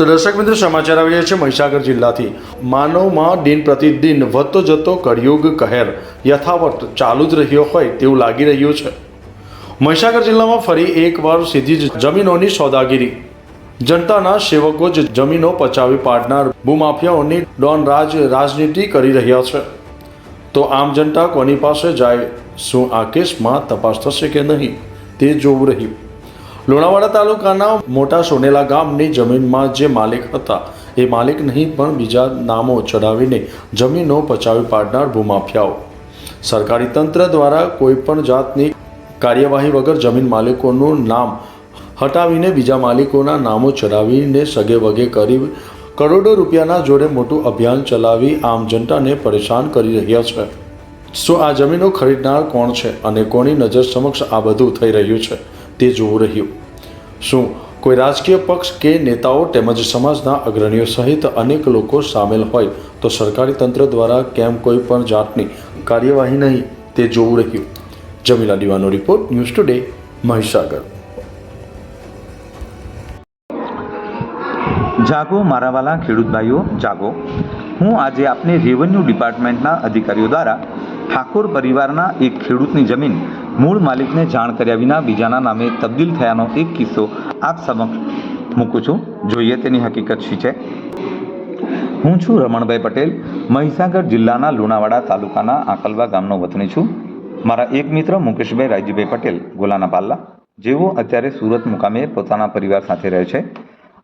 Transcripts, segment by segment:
તો દર્શક મિત્રો, સમાચાર આવી રહ્યા છે મહીસાગર જિલ્લાથી. માનવમાં દિન પ્રતિદિન વધતો જતો કળિયુગ કહેર યથાવત ચાલુ જ રહ્યો હોય તેવું લાગી રહ્યું છે. મહીસાગર જિલ્લામાં ફરી એકવાર સીધી જ જમીનોની સોદાગીરી. જનતાના સેવકો જ જમીનો પચાવી પાડનાર ભૂમાફિયાઓની ડોન રાજ રાજનીતિ કરી રહ્યા છે. તો આમ જનતા કોની પાસે જાય, શું આ કેસમાં તપાસ થશે કે નહીં, તે જોવું રહ્યું. લુણાવાડા તાલુકાના મોટા સોનેલા ગામની જમીનમાં જે માલિક હતા, એ માલિક નહીં, પણ બીજા નામો ચડાવીને જમીનો પચાવી પાડનાર ભૂમાફિયાઓ. સરકારી તંત્ર દ્વારા કોઈપણ જાતની કાર્યવાહી વગર જમીન માલિકોનું નામ હટાવીને બીજા માલિકોના નામો ચડાવીને સગે વગે કરી કરોડો રૂપિયાના જોડે મોટું અભિયાન ચલાવી આમ જનતાને પરેશાન કરી રહ્યા છે. શું આ જમીનો ખરીદનાર કોણ છે અને કોની નજર સમક્ષ આ બધું થઈ રહ્યું છે? તે જોવું રહ્યું. શું કોઈ રાજકીય પક્ષ કે નેતાઓ તેમજ સમાજના અગ્રણીઓ સહિત અનેક લોકો સામેલ હોય તો સરકારી તંત્ર દ્વારા કેમ કોઈ પણ જાતની કાર્યવાહી નહીં તે જોવું રહ્યું. જમીલા દીવાનો રિપોર્ટ, ન્યૂઝ ટુડે, મહીસાગર. જાગો મારાવાલા ખેડૂત ભાઈઓ, જાગો. હું આજે આપને રેવન્યુ ડિપાર્ટમેન્ટના અધિકારીઓ દ્વારા ઠાકોર પરિવારના એક ખેડૂતની જમીન મૂળ માલિકને જાણ કર્યા વિના બીજાના નામે તબદીલ થયાનો એક કિસ્સો આપ સમક્ષ મૂકું છું. જોઈએ તેની હકીકત શી છે? હું છું રમણભાઈ પટેલ, મહીસાગર જિલ્લાના લુણાવાડા તાલુકાના આકલવા ગામનો વતની છું. મારા એક મિત્ર મુકેશભાઈ રાયજીભાઈ પટેલ, ગોલાના પાલ્લા, જેઓ અત્યારે સુરત મુકામે પોતાના પરિવાર સાથે રહે છે.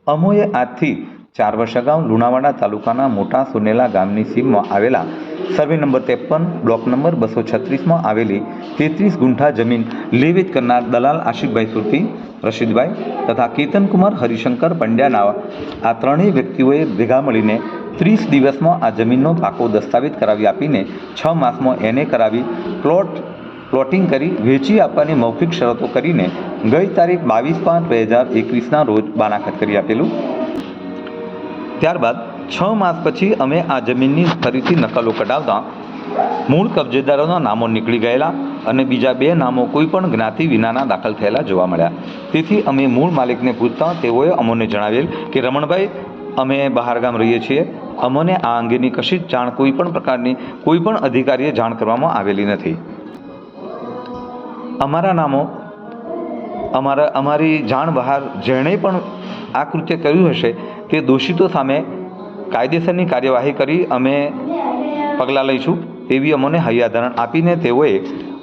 અમોએ આજથી ચાર વર્ષ અગાઉ લુણાવાડા તાલુકાના મોટા સુનેલા ગામની સીમમાં આવેલા સર્વે નંબર ત્રેપન, બ્લોક નંબર બસો છત્રીસમાં આવેલી તેત્રીસ ગુંઠા જમીન લેવેચ કરનાર દલાલ આશિકભાઈ સુરતી, રશીદભાઈ તથા કેતનકુમાર હરિશંકર પંડ્યાના આ ત્રણેય વ્યક્તિઓએ ભેગા મળીને ત્રીસ દિવસમાં આ જમીનનો પાકો દસ્તાવેજ કરાવી આપીને છ માસમાં એને કરાવી પ્લોટ, પ્લોટિંગ કરી વેચી આપવાની મૌખિક શરતો કરીને ગઈ તારીખ બાવીસ પાંચ બે હજાર એકવીસના રોજ બાનાખત કરી આપેલું. ત્યારબાદ છ માસ પછી અમે આ જમીનની ફરીથી નકલો કઢાવતા મૂળ કબજેદારોના નામો નીકળી ગયેલા અને બીજા બે નામો કોઈ પણ જ્ઞાતિ વિનાના દાખલ થયેલા જોવા મળ્યા. તેથી અમે મૂળ માલિકને પૂછતા તેઓએ અમોને જણાવેલ કે, રમણભાઈ, અમે બહારગામ રહીએ છીએ. અમને આ અંગેની કશી જ જાણ કોઈ પણ પ્રકારની કોઈ પણ અધિકારીએ જાણ કરવામાં આવેલી નથી. અમારા નામો, અમારા, અમારી જાણ બહાર જેણે પણ આ કૃત્ય કર્યું હશે તે દોષિતો સામે કાયદેસરની કાર્યવાહી કરી અમે પગલાં લઈશું તેવી અમને હૈયાધારણ આપીને તેઓએ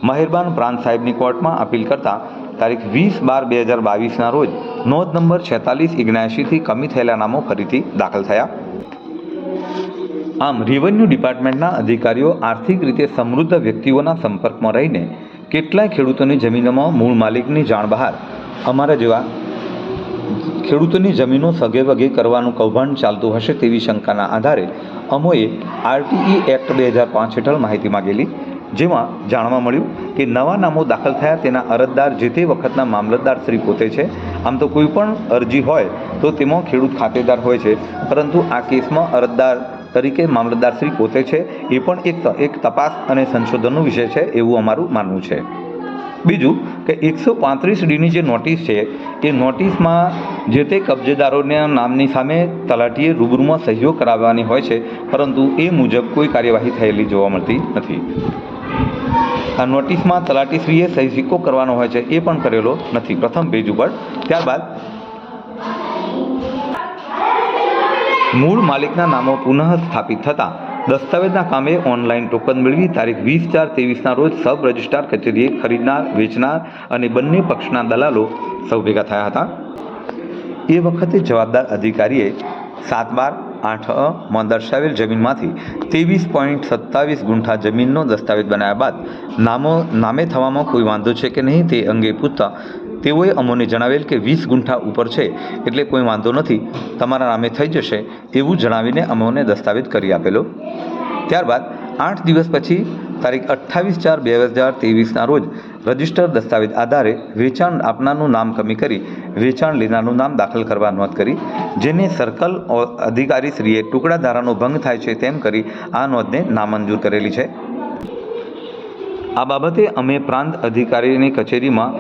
મહેરબાન પ્રાંત સાહેબની કોર્ટમાં અપીલ કરતા તારીખ વીસ બાર બે હજાર બાવીસના રોજ નોંધ નંબર છેતાલીસ ઓગણ્યાસીથી કમી થયેલા નામો ફરીથી દાખલ થયા. આમ રેવન્યુ ડિપાર્ટમેન્ટના અધિકારીઓ આર્થિક રીતે સમૃદ્ધ વ્યક્તિઓના સંપર્કમાં રહીને કેટલાય ખેડૂતોની જમીનોમાં મૂળ માલિકની જાણ બહાર અમારા જેવા ખેડૂતોની જમીનો સગે વગે કરવાનું કૌભાંડ ચાલતું હશે તેવી શંકાના આધારે અમોએ આરટીઈ એક્ટ બે હજાર પાંચ હેઠળ માહિતી માગેલી, જેમાં જાણવા મળ્યું કે નવા નામો દાખલ થયા તેના અરજદાર જે તે વખતના મામલતદાર શ્રી પોતે છે. આમ તો કોઈ પણ અરજી હોય તો તેમાં ખેડૂત ખાતેદાર હોય છે. પરંતુ આ કેસમાં અરજદાર તરીકે મામલતદાર શ્રી પોતે છે. એ પણ એક એક તપાસ અને સંશોધનનો વિષય છે એવું અમારું માનવું છે. બીજું કે એકસો પાંત્રીસ ડીની જે નોટિસ છે, એ નોટિસમાં જે તે કબજેદારોના નામની સામે તલાટીએ રૂબરૂમાં સહીઓ કરાવવાની હોય છે, પરંતુ એ મુજબ કોઈ કાર્યવાહી થયેલી જોવા મળતી નથી. આ નોટિસમાં તલાટીશ્રીએ સહી સિક્કો કરવાનો હોય છે, એ પણ કરેલો નથી. પ્રથમ પેજ ઉપર, ત્યારબાદ મૂળ માલિકના નામો પુનઃ સ્થાપિત થતાં દસ્તાવેજના કામે ઓનલાઈન ટોકન મેળવી તારીખ વીસ ચાર ત્રેવીસના રોજ સબ રજિસ્ટ્રાર કચેરીએ ખરીદનાર, વેચનાર અને બંને પક્ષના દલાલો સૌ ભેગા થયા હતા. એ વખતે જવાબદાર અધિકારીએ સાત બાર આઠમાં દર્શાવેલ જમીનમાંથી ત્રેવીસ પોઈન્ટ સત્તાવીસ ગુંઠા જમીનનો દસ્તાવેજ બનાવ્યા બાદ નામો નામે થવામાં કોઈ વાંધો છે કે નહીં તે અંગે પૂછતા તેઓએ અમોને જણાવેલ કે વીસ ગુંઠા ઉપર છે, એટલે કોઈ વાંધો નથી, તમારા નામે થઈ જશે, એવું જણાવીને અમોને દસ્તાવેજ કરી આપેલો. ત્યારબાદ, આઠ દિવસ પછી, તારીખ અઠ્ઠાવીસ ચાર બે હજાર ત્રેવીસના રોજ, રજિસ્ટર દસ્તાવેજ આધારે વેચાણ આપનારનું નામ કમી કરી, વેચાણ લેનારનું નામ દાખલ કરવા નોંધ કરી, જેને સર્કલ અધિકારીશ્રીએ ટુકડા ધારાનો ભંગ થાય છે તેમ કરી આ નોંધને નામંજૂર કરેલી છે. આ બાબતે અમે પ્રાંત અધિકારીની કચેરીમાં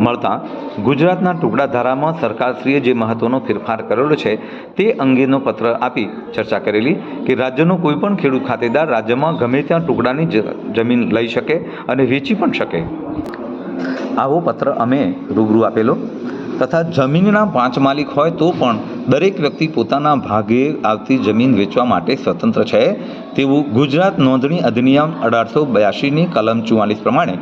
મળતા ગુજરાતના ટુકડા ધારામાં સરકારશ્રીએ જે મહત્વનો ફેરફાર કરેલો છે તે અંગેનો પત્ર આપી ચર્ચા કરેલી કે રાજ્યનો કોઈપણ ખેડૂત ખાતેદાર રાજ્યમાં ગમે ત્યાં ટુકડાની જમીન લઈ શકે અને વેચી પણ શકે. આવો પત્ર અમે રૂબરૂ આપેલો. તથા જમીનના પાંચ માલિક હોય તો પણ દરેક વ્યક્તિ પોતાના ભાગે આવતી જમીન વેચવા માટે સ્વતંત્ર છે. તેવું ગુજરાત નોંધણી અધિનિયમ અઢારસો બ્યાસીની કલમ ચુમ્માલીસ પ્રમાણે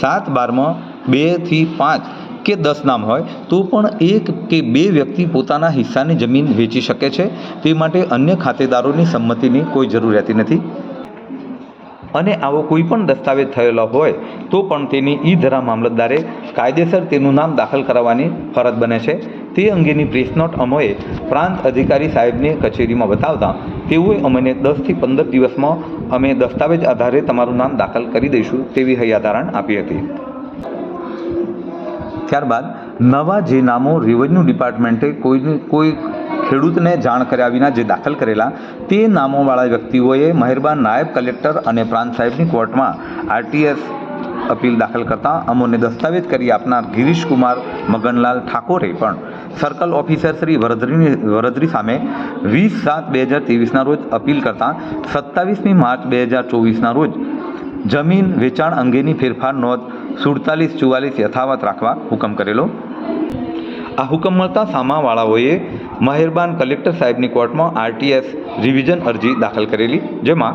સાત બારમાં બેથી પાંચ કે દસ નામ હોય, તો પણ એક કે બે વ્યક્તિ પોતાના હિસ્સાની જમીન વેચી શકે છે. તે માટે અન્ય ખાતેદારોની સંમતિની કોઈ જરૂર રહેતી નથી. અને આવો કોઈ પણ દસ્તાવેજ થયેલો હોય, તો પણ તેની ઈ ધરા મામલતદારે કાયદેસર તેનું નામ દાખલ કરાવવાની ફરજ બને છે. તે અંગેની પ્રેસ નોટ અમોએ પ્રાંત અધિકારી સાહેબની કચેરીમાં બતાવતા તેઓએ અમને દસથી પંદર દિવસમાં અમે દસ્તાવેજ આધારે તમારું નામ દાખલ કરી દઈશું તેવી હૈયાધારણ આપી હતી. ત્યારબાદ નવા જે નામો રેવન્યુ ડિપાર્ટમેન્ટે કોઈ કોઈ ખેડૂતને જાણ કર્યા વિના જે દાખલ કરેલા, તે નામોવાળા વ્યક્તિઓએ મહેરબાન નાયબ કલેક્ટર અને પ્રાંત સાહેબની કોર્ટમાં આરટીએસ અપીલ દાખલ કરતા અમોને દસ્તાવેજ કરી આપનાર ગિરીશકુમાર મગનલાલ ઠાકોરે પણ સર્કલ ઓફિસર શ્રી વરદરીની વરદરી સામે વીસ સાત બે હજાર ત્રેવીસના રોજ અપીલ કરતાં સત્તાવીસમી માર્ચ બે હજાર ચોવીસના રોજ જમીન વેચાણ અંગેની ફેરફાર નોંધ સુડતાલીસ ચુવાલીસ યથાવત રાખવા હુકમ કરેલો. આ હુકમ મળતા સામાવાળાઓએ મહેરબાન કલેક્ટર સાહેબની કોર્ટમાં આરટીએસ રિવિઝન અરજી દાખલ કરેલી, જેમાં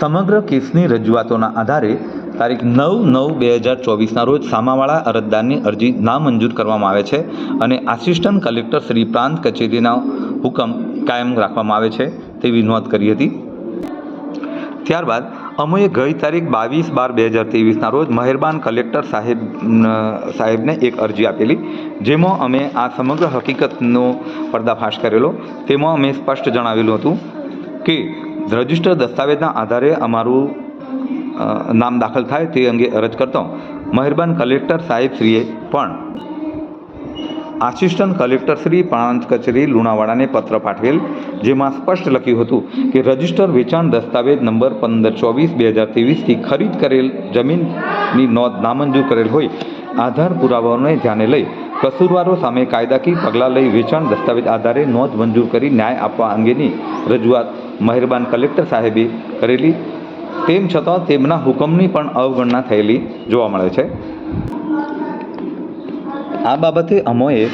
સમગ્ર કેસની રજૂઆતોના આધારે તારીખ નવ નવ બે હજાર ચોવીસના રોજ સામાવાળા અરજદારની અરજી નામંજૂર કરવામાં આવે છે અને આસિસ્ટન્ટ કલેક્ટર શ્રી પ્રાંત કચેરીના હુકમ કાયમ રાખવામાં આવે છે તેવી નોંધ કરી હતી. ત્યારબાદ અમોએ ગઈ તારીખ બાવીસ બાર બે હજાર ત્રેવીસના રોજ મહેરબાન કલેક્ટર સાહેબ સાહેબને એક અરજી આપેલી, જેમાં અમે આ સમગ્ર હકીકતનો પર્દાફાશ કરેલો. તેમાં અમે સ્પષ્ટ જણાવેલું હતું કે રજિસ્ટર દસ્તાવેજના આધારે અમારું નામ દાખલ થાય તે અંગે અરજ કરતો મહેરબાન કલેક્ટર સાહેબશ્રીએ પણ આસિસ્ટન્ટ કલેક્ટર શ્રી પ્રાંત કચેરી, લુણાવાડાને પત્ર પાઠવેલ, જેમાં સ્પષ્ટ લખ્યું હતું કે રજિસ્ટર વેચાણ દસ્તાવેજ નંબર પંદર ચોવીસ, બે હજાર ત્રેવીસથી ખરીદ કરેલ જમીનની નોંધ નામંજૂર કરેલ હોય, આધાર પુરાવાઓને ધ્યાને લઈ કસૂરવારો સામે કાયદાકીય પગલાં લઈ વેચાણ દસ્તાવેજ આધારે નોંધ મંજૂર કરી ન્યાય આપવા અંગેની રજૂઆત મહેરબાન કલેક્ટર સાહેબે કરેલી. તેમ છતાં તેમના હુકમની પણ અવગણના થયેલી જોવા મળે છે. આ બાબતે અમોએ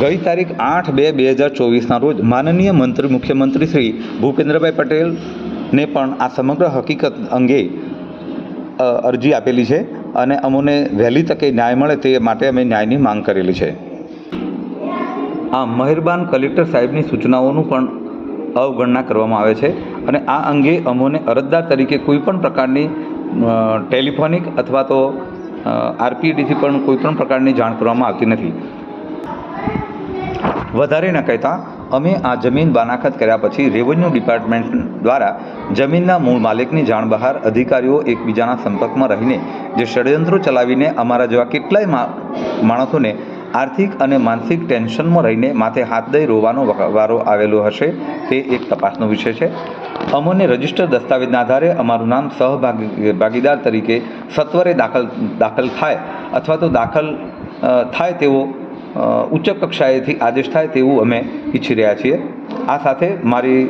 ગઈ તારીખ આઠ બે બે હજાર ચોવીસના રોજ માનનીય મંત્રી મુખ્યમંત્રી શ્રી ભૂપેન્દ્રભાઈ પટેલને પણ આ સમગ્ર હકીકત અંગે અરજી આપેલી છે અને અમોને વહેલી તકે ન્યાય મળે તે માટે અમે ન્યાયની માંગ કરેલી છે. આ મહેરબાન કલેક્ટર સાહેબની સૂચનાઓનું પણ અવગણના કરવામાં આવે છે અને આ અંગે અમોને અરજદાર તરીકે કોઈ પણ પ્રકારની ટેલિફોનિક અથવા તો આરપીડીથી પણ કોઈપણ પ્રકારની જાણ કરવામાં આવતી નથી. વધારે ન કહેતા, અમે આ જમીન બાનાખત કર્યા પછી રેવન્યુ ડિપાર્ટમેન્ટ દ્વારા જમીનના મૂળ માલિકની જાણ બહાર અધિકારીઓ એકબીજાના સંપર્કમાં રહીને જે ષડયંત્રો ચલાવીને અમારા જેવા કેટલાય માણસોને આર્થિક અને માનસિક ટેન્શનમાં રહીને માથે હાથ દઈ રોવાનો વારો આવેલો હશે તે એક તપાસનો વિષય છે. અમોને રજિસ્ટર દસ્તાવેજના આધારે અમારું નામ સહભાગી, ભાગીદાર તરીકે સત્વરે દાખલ દાખલ થાય અથવા તો દાખલ થાય તેવો ઉચ્ચ કક્ષાએથી આદેશ થાય તેવું અમે ઈચ્છી રહ્યા છીએ. આ સાથે મારી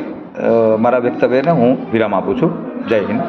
મારા વક્તવ્યને હું વિરામ આપું છું. જય હિન્દ.